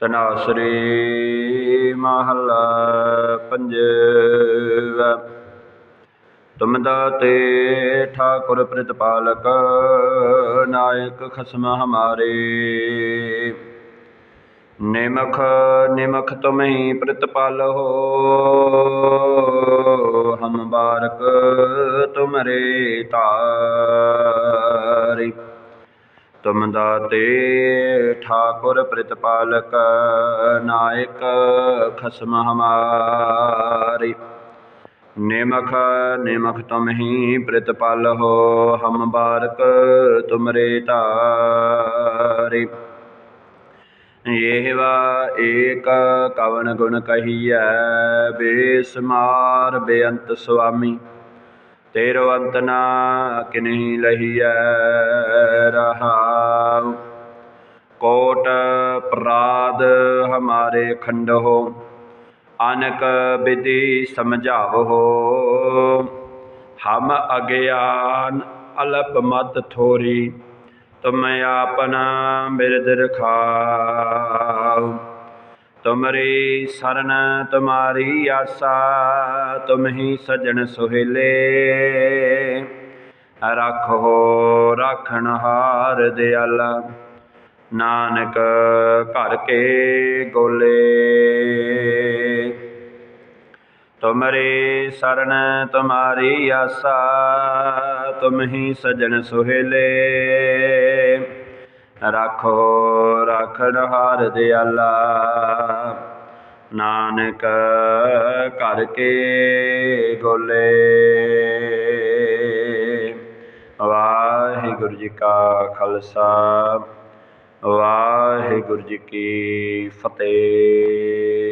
ਤਨਾਸਰੀ ਮਹੱਲਾ ਪੰਜਵਾ। ਤੁਮ ਦਾਤੇ ਠਾਕੁਰ ਪ੍ਰਤਪਾਲਕ ਨਾਇਕ ਖਸਮ ਹਮਾਰੇ। ਨਿਮਖ ਨਿਮਖ ਤੁਮਹੀ ਪ੍ਰਤਪਾਲੋ ਹਮ ਬਾਰਕ ਤੁਮਰੇ ਤਾਰੀ। ਤੁਮ ਦਾਤੇ, ਠਾਕੁਰ ਪ੍ਰਤਪਾਲਕ ਨਾਇਕ, ਖਸਮ ਹਮਾਰੀ। ਨਿਮਖ ਨਿਮਖ ਤੁਮਹੀ ਪ੍ਰਤਪਾਲੋ ਹਮ ਬਾਰਕ ਤੁਮਰੇ ਤਾਰੀ। ਇਹਵਾ ਏਕ ਕਵਨ ਗੁਣ ਕਹੀਐ, ਬੇਸਮਾਰ ਬੇਅੰਤ ਸੁਆਮੀ। ਤੇਰੋ ਅੰਤ ਨਾ ਕਿਨਹੀ ਲਹੀਐ ਰਹਾਉ ਕੋਟ ਪ੍ਰਾਦ ਹਮਾਰੇ ਖੰਡੋ ਅਨਕ ਵਿਧੀ ਸਮਝਾਵੋ ਹਮ ਅਗਿਆਨ ਅਲਪ ਮਤ ਥੋਰੀ ਤੁਮ ਆਪਨ ਬਿਰਦ ਰਖਾਉ ਤੁਮਰੀ ਸਰਨ ਤੁਮਾਰੀ ਆਸਾ, ਤੁਮ ਹੀ ਸਜਣ ਸੁਹੇਲੇ। ਰੱਖੋ, ਰਾਖਣ ਹਾਰ ਦਿਆਲਾ, ਨਾਨਕ ਘਰ ਕੇ ਗੋਲੇ। ਤੁਮਰੇ ਸਰਨ ਤੁਮਾਰੀ ਆਸਾ, ਤੁਮ ਹੀ ਸਜਣ ਸੁਹੇਲੇ। ਰੱਖੋ, ਰਾਖਣ ਹਾਰ ਦਿਆਲਾ ਨਾਨਕ ਕਰਕੇ ਗੋਲੇ। ਵਾਹਿਗੁਰੂ ਜੀ ਕਾ ਖਾਲਸਾ, ਵਾਹਿਗੁਰੂ ਜੀ ਕੀ ਫਤਿਹ।